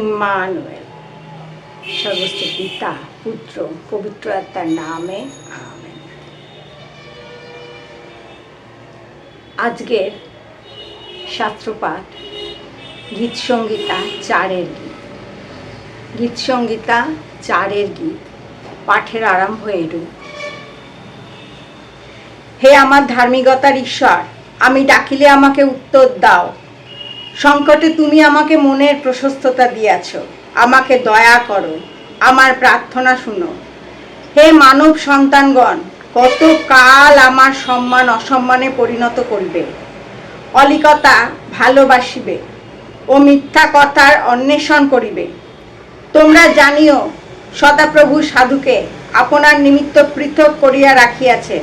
Emmanuel সর্বস্ব পিতা, পুত্র, পবিত্র আত্মার নামে আজকের শাস্ত্রপাঠ গীত সঙ্গীতা চারের গীত। গীত সঙ্গীতা চারের গীত পাঠের আরম্ভ এরূপ হে আমার ধার্মিকতার ঈশ্বর, আমি ডাকিলে আমাকে উত্তর দাও। সংকটে তুমি আমাকে মনের প্রশস্ততা দিয়াছ। আমাকে দয়া করো, আমার প্রার্থনা শুনো। হে মানব সন্তানগণ, কত কাল আমার সম্মান অসম্মানে পরিণত করিবে। অলিকতা ভালোবাসিবে ও মিথ্যা কথার অন্বেষণ করিবে। তোমরা জানিও, সদাপ্রভু সাধুকে আপনার নিমিত্ত পৃথক করিয়া রাখিয়াছেন।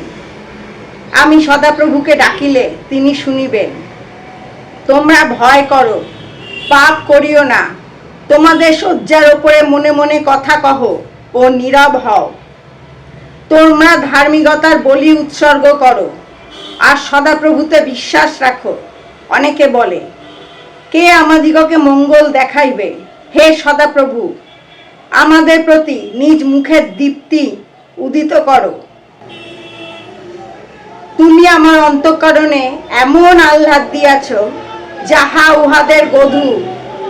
আমি সদাপ্রভুকে ডাকিলে তিনি শুনিবেন। তোমরা ভয় করো, পাপ করিও না। তোমাদের শয্যার ওপরে মনে মনে কথা কহ ও নীরব হও। তোমরা ধার্মিকতার বলি উৎসর্গ করো আর সদাপ্রভুতে বিশ্বাস রাখো, অনেকে বলে, কে আমাদিগকে মঙ্গল দেখাইবে? হে সদাপ্রভু, আমাদের প্রতি নিজ মুখের দীপ্তি উদিত করো। তুমি আমার অন্তঃকরণে এমন আহ্লাদ দিয়াছ যাহা উহাদের গধু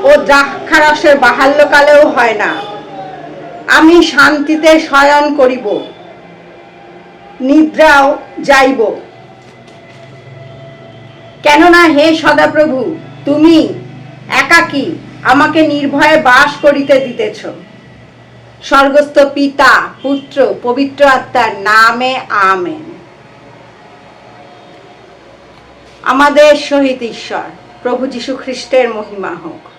ও দ্রাক্ষারসের বাহাল্যকালেও হয় না। আমি শান্তিতে শয়ন করিব, নিদ্রাও যাইব। কেননা হে সদাপ্রভু, তুমি একাকী আমাকে নির্ভয়ে বাস করিতে দিতেছ। স্বর্গস্থ পিতা, পুত্র, পবিত্র আত্মার নামে আমেন। আমাদের সহিত ঈশ্বর। প্রভু যীশু খ্রিস্টের মহিমা হোক।